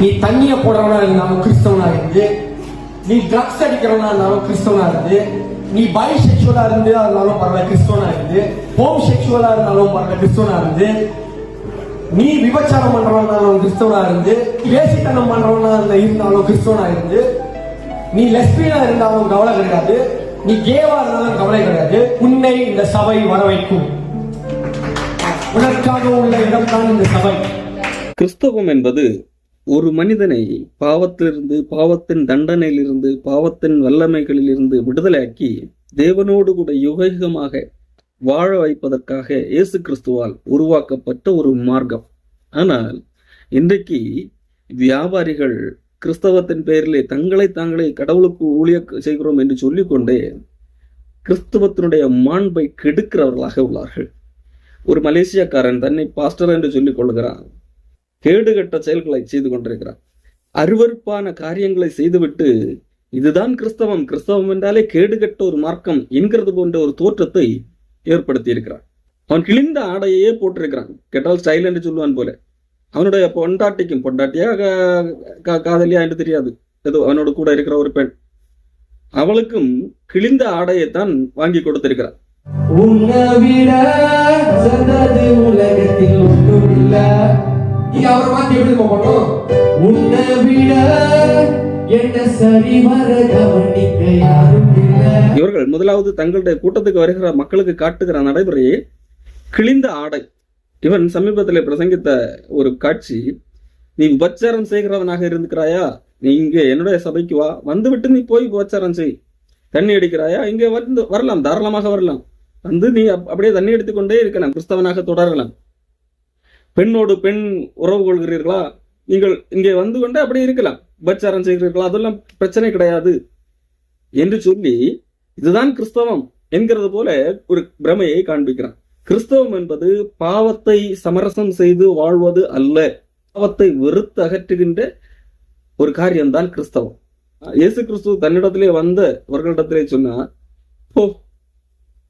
நீ தண்ணிய போடுறவனா இருந்தாலும் கிறிஸ்தவனா இருந்து நீ ட்ரக்ஸ் அடிக்கிறவனா இருந்தாலும் கிறிஸ்தவனா இருந்து நீ பை செக்ஷுவலா இருந்து இருந்தாலும் பரவாயில்ல கிறிஸ்தவனா இருந்து ஹோம் செக்ஷுவலா இருந்தாலும் பரவாயில்ல கிறிஸ்தவனா இருந்து நீ விபச்சாரம் பண்றவனாலும் கிறிஸ்தவனா இருந்து வேசித்தனம் பண்றவனா இருந்தாலும் கிறிஸ்தவனா இருந்து நீ லெஸ்பியனா இருந்தாலும் கவலை கிடையாது நீ கேவா இருந்தாலும் கவலை கிடையாது உன்னை இந்த சபை வர வைக்கும் உனக்காக உள்ள இடம்தான் இந்த சபை. கிறிஸ்தவம் என்பது ஒரு மனிதனை பாவத்திலிருந்து பாவத்தின் தண்டனையிலிருந்து பாவத்தின் வல்லமைகளிலிருந்து விடுதலையாக்கி தேவனோடு கூட யுகயுகமாக வாழ வைப்பதற்காக இயேசு கிறிஸ்துவால் உருவாக்கப்பட்ட ஒரு மார்க்கம். ஆனால் இன்றைக்கு வியாபாரிகள் கிறிஸ்தவத்தின் பெயரிலே தங்களை தாங்களே கடவுளுக்கு ஊழிய செய்கிறோம் என்று சொல்லிக்கொண்டே கிறிஸ்தவத்தினுடைய மாண்பை கெடுக்கிறவர்களாக உள்ளார்கள். ஒரு மலேசியாக்காரன் தன்னை பாஸ்டர் என்று சொல்லிக் கொள்கிறான். கேடுகட்ட செயல்களை செய்து கொண்டிருக்கிறான் அருவருப்பான காரியங்களை செய்துவிட்டு இதுதான் கிறிஸ்தவம். கிறிஸ்தவம் என்றாலே கேடுகட்ட ஒரு மார்க்கம் என்கிறது போன்ற ஒரு தோற்றத்தை ஏற்படுத்தி இருக்கிறான் அவன் கிழிந்த ஆடையே போட்டிருக்கிறான். கெட்டால் ஸ்டைல் என்று சொல்லுவான் போல. அவனுடைய பொண்டாட்டிக்கும் பொண்டாட்டியா கா- காதலியா என்று தெரியாது. ஏதோ அவனோட கூட இருக்கிற ஒரு பெண். அவளுக்கும் கிழிந்த ஆடையைத்தான் வாங்கி கொடுத்திருக்கிறான் நீங்க அவரை மாத்தி எப்படி தெரியுமா உன்னை விட என்ன சரிவர கவனிக்க யாரும் இவர்கள் முதலாவது தங்களுடைய கூட்டத்துக்கு வருகிற மக்களுக்கு காட்டுகிற நடைமுறையை கிழிந்த ஆடை. இவன் சமீபத்தில் பிரசங்கித்த ஒரு காட்சி. நீ உபச்சாரம் செய்கிறவனாக இருந்துக்கிறாயா நீ இங்கே என்னுடைய சபைக்கு வா. வந்துவிட்டு நீ போய் உபச்சாரம் செய். தண்ணி அடிக்கிறாயா? இங்கே வந்து வரலாம். தாராளமாக வரலாம். வந்து நீ அப்படியே தண்ணி எடுத்துக்கொண்டே இருக்கலாம். கிறிஸ்தவனாக தொடரலாம். பெண்ணோடு பெண் உறவு கொள்கிறீர்களா? நீங்கள் இங்கே வந்து கொண்டு அப்படியே இருக்கலாம். உபச்சாரம் செய்கிறீர்களா? அதெல்லாம் பிரச்சனை கிடையாது. என்று சொல்லி இதுதான் கிறிஸ்தவம் என்கிறது போல ஒரு பிரமையை காண்பிக்கிறான். கிறிஸ்தவம் என்பது பாவத்தை சமரசம் செய்து வாழ்வது அல்ல. பாவத்தை வெறுத்து அகற்றுகின்ற ஒரு காரியம்தான் கிறிஸ்தவம். இயேசு கிறிஸ்து தன்னிடத்திலே வந்தவர்களிடத்திலே சொன்னா போ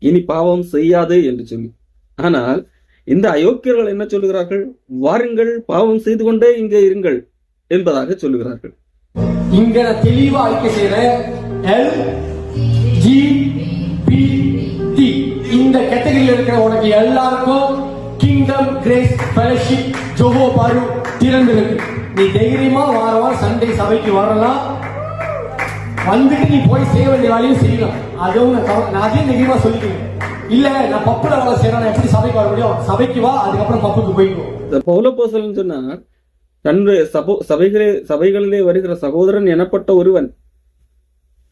இனி பாவம் செய்யாதே என்று சொல்லி. ஆனால் இந்த அயோக்கியர்கள் என்ன சொல்லுகிறார்கள்? வாருங்கள் பாவம் செய்து கொண்டே இங்கே இருங்கள் என்பதாக சொல்லுகிறார்கள். இங்க தெளிவா அறிக்கை செய்யற எல் ஜி பி டி இந்த கேட்டகரியில் இருக்கிற உனக்கு எல்லாருக்கும் கிங்டம் கிரேஸ் ஃபெலோஷிப் ஜோஹோ பாரு திறந்திருக்கு நீ தைரியமா வார வாரம் சண்டே சபைக்கு வரலாம். வந்துட்டு நீ போய் செய்ய வேண்டிய வேலையும் செய்யலாம். அதுவும் நான் அதே நான் அதையும் சொல்லிக்கிறேன். இல்ல நான் பப்புல வேலை செய்யறேன் எப்படி சபைக்கு வர முடியும்? சபைக்கு வா அதுக்கப்புறம் பப்புக்கு போய்க்கோ. இந்த போசல்னு சொன்னா தன்னுடைய சபோ சபைகளே சபைகளிலே வருகிற சகோதரன் எனப்பட்ட ஒருவன்.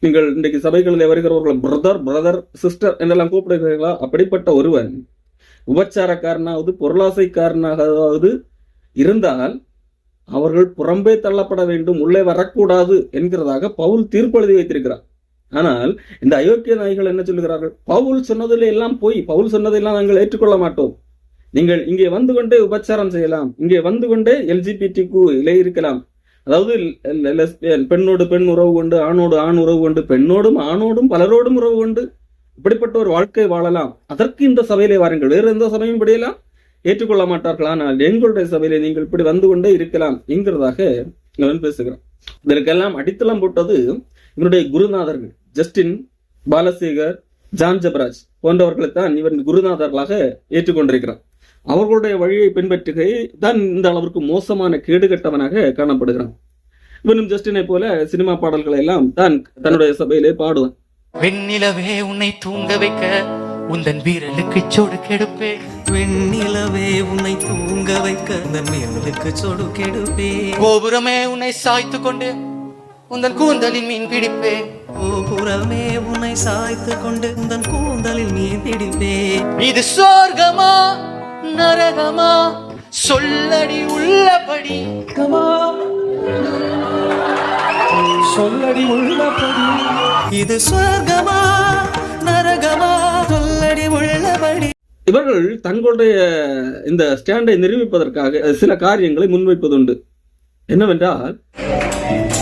நீங்கள் இன்றைக்கு சபைகளிலே வருகிறவர்கள் பிரதர் பிரதர் சிஸ்டர் என்றெல்லாம் கூப்பிடுகிறீர்களா? அப்படிப்பட்ட ஒருவன் உபச்சாரக்காரனாவது பொருளாசைக்காரனாவது இருந்தால் அவர்கள் புறம்பே தள்ளப்பட வேண்டும் உள்ளே வரக்கூடாது என்கிறதாக பவுல் தீர்ப்பு எழுதி வைத்திருக்கிறார். ஆனால் இந்த அயோக்கிய நாய்கள் என்ன சொல்லுகிறார்கள்? பவுல் சொன்னதில் எல்லாம் போய் பவுல் சொன்னதெல்லாம் நாங்கள் ஏற்றுக்கொள்ள மாட்டோம். நீங்கள் இங்கே வந்து கொண்டே உபச்சாரம் செய்யலாம். இங்கே வந்து கொண்டே எல்ஜிபிடிக்கு இலை இருக்கலாம். அதாவது பெண்ணோடு பெண் உறவு கொண்டு ஆணோடு ஆண் உறவு கொண்டு பெண்ணோடும் ஆணோடும் பலரோடும் உறவு கொண்டு இப்படிப்பட்ட ஒரு வாழ்க்கை வாழலாம். அதற்கு இந்த சபையிலே வாருங்கள். வேறு எந்த சபையும் இப்படியெல்லாம் ஏற்றுக்கொள்ள மாட்டார்கள். ஆனால் எங்களுடைய சபையிலே நீங்கள் இப்படி வந்து கொண்டே இருக்கலாம் என்கிறதாக இவன் பேசுகிறான் இதற்கெல்லாம் அடித்தளம் போட்டது இவனுடைய குருநாதர்கள். ஜஸ்டின் பாலசேகர் ஜான் ஜபராஜ் போன்றவர்களைத்தான் இவன் குருநாதர்களாக ஏற்றுக்கொண்டிருக்கிறான் அவர்களுடைய வழியை பின்பற்றுகை தான் இந்த அளவிற்கு மோசமான கேடுகட்டவனாக காணப்படுகிறான். இவனும் ஜஸ்டினை போல சினிமா பாடல்களை எல்லாம் தான் தன்னுடைய சபையிலே பாடுவான். வெண்ணிலவே உன்னை தூங்க வைக்க உந்தன் வீரலுக்கு சொடு கெடுப்பே. வெண்ணிலவே உன்னை தூங்க வைக்க அந்த மேலுக்கு சொடு கெடுப்பே. கோபுரமே உன்னை சாய்த்து கொண்டு உந்தன் கூந்தலின் மீன் பிடிப்பே. கோபுரமே உன்னை சாய்த்து கொண்டு உந்தன் கூந்தலில் மீன் பிடிப்பே இது சொர்க்கமா நரகமா சொல்லடி உள்ளபடி. சொல்லடி உள்ளபடி. இது சொர்க்கமா நரகமா சொல்லடி உள்ளபடி. இவர்கள் தங்களுடைய இந்த ஸ்டாண்டை நிரூபிப்பதற்காக சில காரியங்களை முன்வைப்பதுண்டு. என்னவென்றால்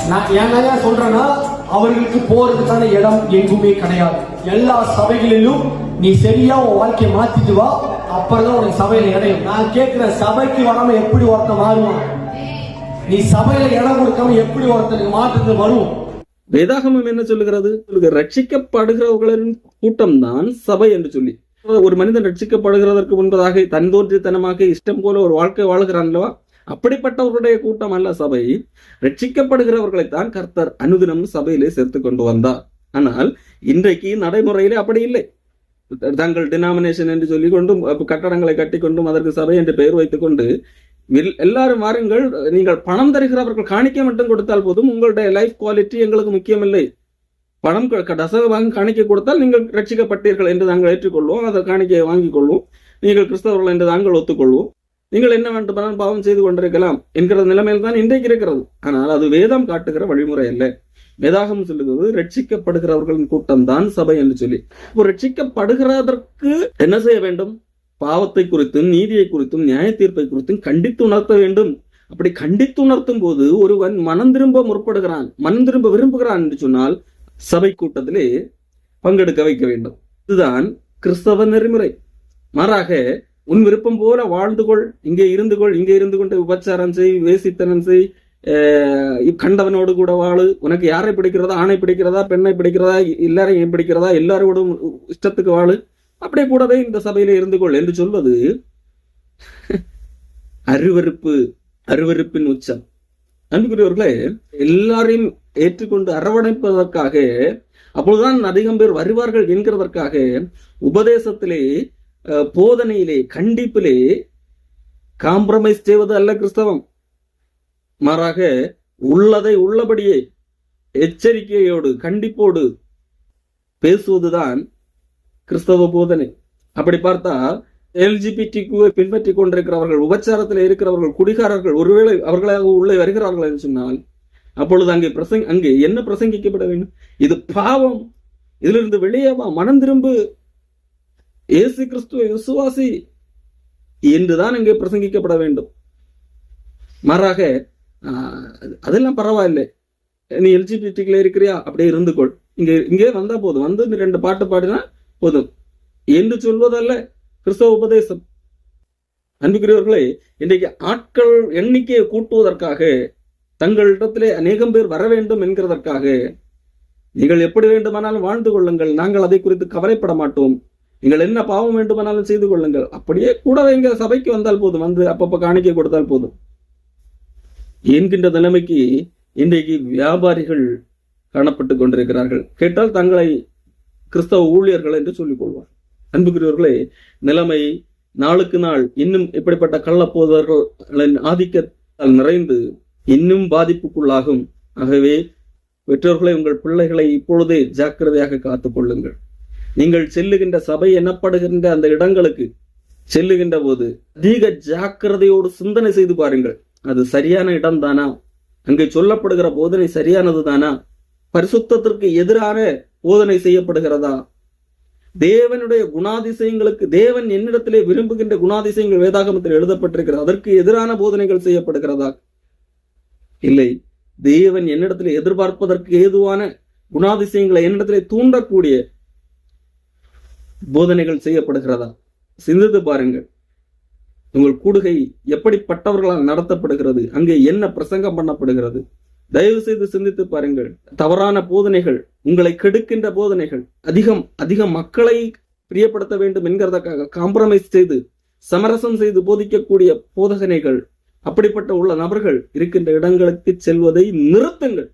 நான் ஏன்னா சொல்றேன்னா அவர்களுக்கு போறதுக்கான இடம் எங்குமே கிடையாது. எல்லா சபைகளிலும் நீ சரியா உன் வாழ்க்கையை மாத்திட்டு வா அப்புறம் உனக்கு சபையில இடையும் நான் கேட்கிற சபைக்கு வராம எப்படி ஒருத்தன் மாறுவான்? நீ சபையில இடம் கொடுக்காம எப்படி ஒருத்தனுக்கு மாற்றத்து வரும்? வேதாகமம் என்ன சொல்லுகிறது? ரட்சிக்கப்படுகிறவர்களின் கூட்டம் தான் சபை என்று சொல்லி. ஒரு மனிதன் ரட்சிக்கப்படுகிறதற்கு முன்பதாக தன் தோன்றித்தனமாக இஷ்டம் போல ஒரு வாழ்க்கை வாழ்கிறான் அல்லவா? அப்படிப்பட்டவருடைய கூட்டம் அல்ல சபை. ரட்சிக்கப்படுகிறவர்களைத்தான் கர்த்தர் அனுதினம் சபையிலே சேர்த்து கொண்டு வந்தார். ஆனால் இன்றைக்கு நடைமுறையிலே அப்படி இல்லை. தங்கள் டினாமினேஷன் என்று சொல்லி கொண்டும் கட்டடங்களை கட்டடங்களை கட்டிக்கொண்டும் அதற்கு சபை என்று பெயர் வைத்துக் கொண்டு எல்லாரும் வாருங்கள் நீங்கள் பணம் தருகிறவர்கள் காணிக்கை மட்டும் கொடுத்தால் போதும் உங்களுடைய லைஃப் குவாலிட்டி எங்களுக்கு முக்கியமில்லை. பணம் க- க- தசக வாங்கி காணிக்கை கொடுத்தால் நீங்கள் ரட்சிக்கப்பட்டீர்கள் என்று நாங்கள் ஏற்றுக்கொள்வோம் அதை காணிக்கையை வாங்கிக் கொள்வோம். நீங்கள் கிறிஸ்தவர்கள் என்று நாங்கள் ஒத்துக்கொள்வோம். நீங்கள் என்ன வேண்டுமானால் பாவம் செய்து கொண்டிருக்கலாம் என்கிற நிலைமையில் தான் இன்றைக்கு இருக்கிறது. ஆனால் அது வேதம் காட்டுகிற வழிமுறை அல்ல. வேதாகம் சொல்லுகிறது ரட்சிக்கப்படுகிறவர்களின் கூட்டம் தான் சபை என்று சொல்லி. இப்போ ரட்சிக்கப்படுகிறதற்கு என்ன செய்ய வேண்டும்? பாவத்தை குறித்தும் நீதியை குறித்தும் நியாய தீர்ப்பை குறித்தும் கண்டித்து உணர்த்த வேண்டும். அப்படி கண்டித்து உணர்த்தும் போது ஒருவன் மனம் திரும்ப முற்படுகிறான் மனம் திரும்ப விரும்புகிறான் என்று சொன்னால் சபை கூட்டத்திலே பங்கெடுக்க வைக்க வேண்டும். இதுதான் கிறிஸ்தவ நெறிமுறை. மாறாக உன் விருப்பம் போல வாழ்ந்து கொள் இங்கே இருந்து கொள் இங்கே இருந்து கொண்டு உபச்சாரம் செய் வேசித்தனம் செய் அஹ் கண்டவனோடு கூட வாழு. உனக்கு யாரை பிடிக்கிறதா? ஆணை பிடிக்கிறதா? பெண்ணை பிடிக்கிறதா? எல்லாரையும் பிடிக்கிறதா? எல்லாரோடும் இஷ்டத்துக்கு வாழு. அப்படியே கூடவே இந்த சபையில இருந்து கொள் என்று சொல்வது அருவறுப்பு அருவருப்பின் உச்சம். அன்புக்குரியவர்களே எல்லாரையும் ஏற்றுக்கொண்டு அரவணைப்பதற்காக அப்பொழுதுதான் அதிகம் பேர் வருவார்கள் என்கிறதற்காக உபதேசத்திலே போதனையிலே கண்டிப்பிலே காம்ப்ரமைஸ் செய்வது அல்ல கிறிஸ்தவம். மாறாக உள்ளதை உள்ளபடியே எச்சரிக்கையோடு கண்டிப்போடு பேசுவதுதான் கிறிஸ்தவ போதனை. அப்படி பார்த்தா எல்ஜிபிடிக்குவை பின்பற்றி கொண்டிருக்கிறவர்கள் உபச்சாரத்தில் இருக்கிறவர்கள் குடிகாரர்கள் ஒருவேளை அவர்களாக உள்ளே வருகிறார்கள் என்று சொன்னால் அப்பொழுது அங்கே பிரசங் அங்கே என்ன பிரசங்கிக்கப்பட வேண்டும்? இது பாவம். இதிலிருந்து வெளியே வா மனம் திரும்பு. இயேசு கிறிஸ்துவை விசுவாசி என்றுதான் இங்கே பிரசங்கிக்கப்பட வேண்டும். மாறாக ஆஹ், அதெல்லாம் பரவாயில்லை. நீ எல்ஜிபிடிக்குள்ள இருக்கிறியா? அப்படியே இருந்து கொள் இங்க இங்கே வந்தா போதும். வந்து இந்த ரெண்டு பாட்டு பாடினா போதும். என்று சொல்வதல்ல கிறிஸ்தவ உபதேசம். அன்புக்குரியவர்களே இன்றைக்கு ஆட்கள் எண்ணிக்கையை கூட்டுவதற்காக தங்களிடத்திலே அநேகம் பேர் வர வேண்டும் என்கிறதற்காக நீங்கள் எப்படி வேண்டுமானாலும் வாழ்ந்து கொள்ளுங்கள். நாங்கள் அதை குறித்து கவலைப்பட மாட்டோம். நீங்கள் என்ன பாவம் வேண்டுமானாலும் செய்து கொள்ளுங்கள். அப்படியே கூடவே இங்க சபைக்கு வந்தால் போதும். வந்து அப்பப்ப காணிக்கை கொடுத்தால் போதும். என்கின்ற நிலைமைக்கு இன்றைக்கு வியாபாரிகள் காணப்பட்டு கொண்டிருக்கிறார்கள். கேட்டால் தங்களை கிறிஸ்தவ ஊழியர்கள் என்று சொல்லிக் கொள்வார் அன்புக்குரியவர்களே நிலைமை நாளுக்கு நாள் இன்னும் இப்படிப்பட்ட கள்ளப்போதவர்களின் ஆதிக்கத்தால் நிறைந்து இன்னும் பாதிப்புக்குள்ளாகும். ஆகவே பெற்றோர்களை உங்கள் பிள்ளைகளை இப்பொழுதே ஜாக்கிரதையாக காத்துக் கொள்ளுங்கள். நீங்கள் செல்லுகின்ற சபை எனப்படுகின்ற அந்த இடங்களுக்கு செல்லுகின்ற போது அதிக ஜாக்கிரதையோடு சிந்தனை செய்து பாருங்கள். அது சரியான இடம் தானா அங்கே சொல்லப்படுகிற போதனை சரியானது தானா பரிசுத்தத்திற்கு எதிரான போதனை செய்யப்படுகிறதா? தேவனுடைய குணாதிசயங்களுக்கு தேவன் என்னிடத்திலே விரும்புகின்ற குணாதிசயங்கள் வேதாகமத்தில் எழுதப்பட்டிருக்கிறது அதற்கு எதிரான போதனைகள் செய்யப்படுகிறதா? இல்லை. தேவன் என்னிடத்திலே எதிர்பார்ப்பதற்கு ஏதுவான குணாதிசயங்களை என்னிடத்திலே தூண்டக்கூடிய போதனைகள் செய்யப்படுகிறதா? சிந்தித்து பாருங்கள். உங்கள் கூடுகை எப்படிப்பட்டவர்களால் நடத்தப்படுகிறது? அங்கே என்ன பிரசங்கம் பண்ணப்படுகிறது? தயவு செய்து சிந்தித்து பாருங்கள். தவறான போதனைகள் உங்களை கெடுக்கின்ற போதனைகள் அதிகம் அதிக மக்களை பிரியப்படுத்த வேண்டும் என்கிறதற்காக காம்ப்ரமைஸ் செய்து சமரசம் செய்து போதிக்கக்கூடிய போதகனைகள் அப்படிப்பட்ட உள்ள நபர்கள் இருக்கின்ற இடங்களுக்கு செல்வதை நிறுத்துங்கள்.